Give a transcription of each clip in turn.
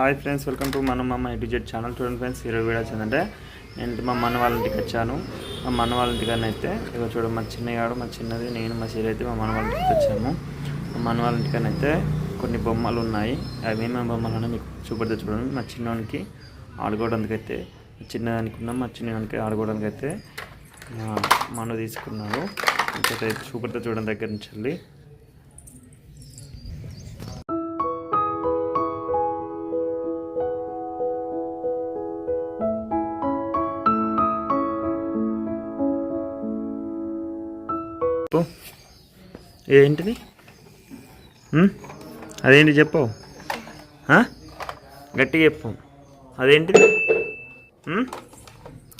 Hi friends welcome to మన మమ్మ ఎడ్యుజెట్ ఛానల్. చూడండి ఫ్రెండ్స్ ఈరోజు వీడియో వచ్చిందంటే నేను మా మన వాళ్ళ ఇంటికి వచ్చాను. మా మన వాళ్ళ ఇంటికి అయితే ఇక చూడండి మా చిన్నగాడు మా చిన్నది నేను మా సీరి అయితే మా మన వాళ్ళ ఇంటికి వచ్చాము. మా మన వాళ్ళ ఇంటికి అయితే కొన్ని బొమ్మలు ఉన్నాయి. అవి ఏమేమి బొమ్మలు అని మీకు చూపెడితే చూడండి. మా చిన్నవానికి ఆడుకోవడానికి అయితే చిన్నదానికి ఉన్నాం మా చిన్నదానికి ఆడుకోవడానికి అయితే మా మన తీసుకున్నాడు. ఇంకైతే చూపెడితే చూడడం దగ్గర నుంచి వెళ్ళి. చెప్పు. ఏంటిది? అదేంటి చెప్పు? గట్టిగా చెప్పు. అదేంటిది?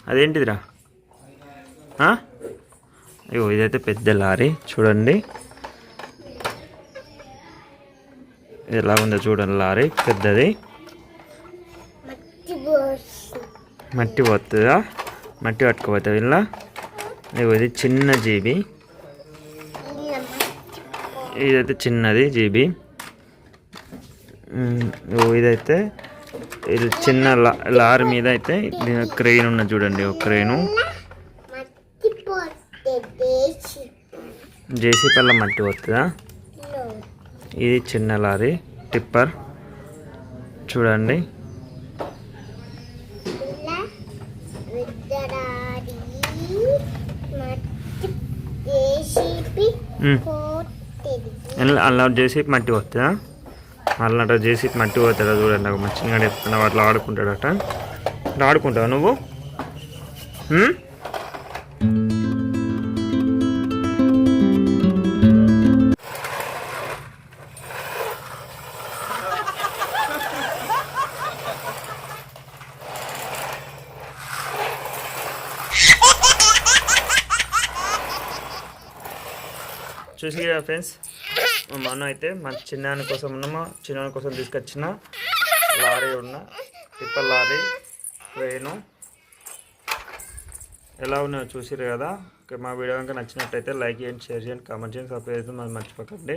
అదేంటిదిరా? అయ్యో ఇదైతే పెద్ద లారీ. చూడండి. ఇది ఎలా ఉందో చూడండి లారీ. పెద్దది. మట్టి పోతుందా? మట్టి పట్టుకుపోతుంది ఇలా ఇది చిన్న జీబీ. ఇదైతే చిన్నది జీబీ. ఇదైతే ఇది చిన్న లారీ మీద అయితే క్రెయిన్ ఉన్నది చూడండి ఒక క్రెయిను. జేసీ పల్ల మట్టి వస్తుందా ఇది చిన్న లారీ టిప్పర్. చూడండి ఇలా విద్దరాడి మట్టి దేశీపి ఉమ్. పోతుంది ఎలా- అలా జేసీ మట్టి వస్తుందా అలా జేసీ మట్టి పోతాడా చూడండి నాకు మంచిగా చెప్తున్నా అట్లా ఆడుకుంటాడట అట్లా ఆడుకుంటావా నువ్వు చూసి కదా ఫ్రెండ్స్. మా మన అయితే మా చిన్నాని కోసం ఉన్న మా కోసం తీసుకొచ్చిన లారీ ఉన్న టిప్పర్ లారీ ట్రైను. ఎలా ఉన్నాయో చూసిరు కదా. మా వీడియో కనుక నచ్చినట్టయితే లైక్ చేయండి షేర్ చేయండి కామెంట్ చేయండి సబ్స్క్రైబ్ చేయండి. మరి మర్చిపోకండి.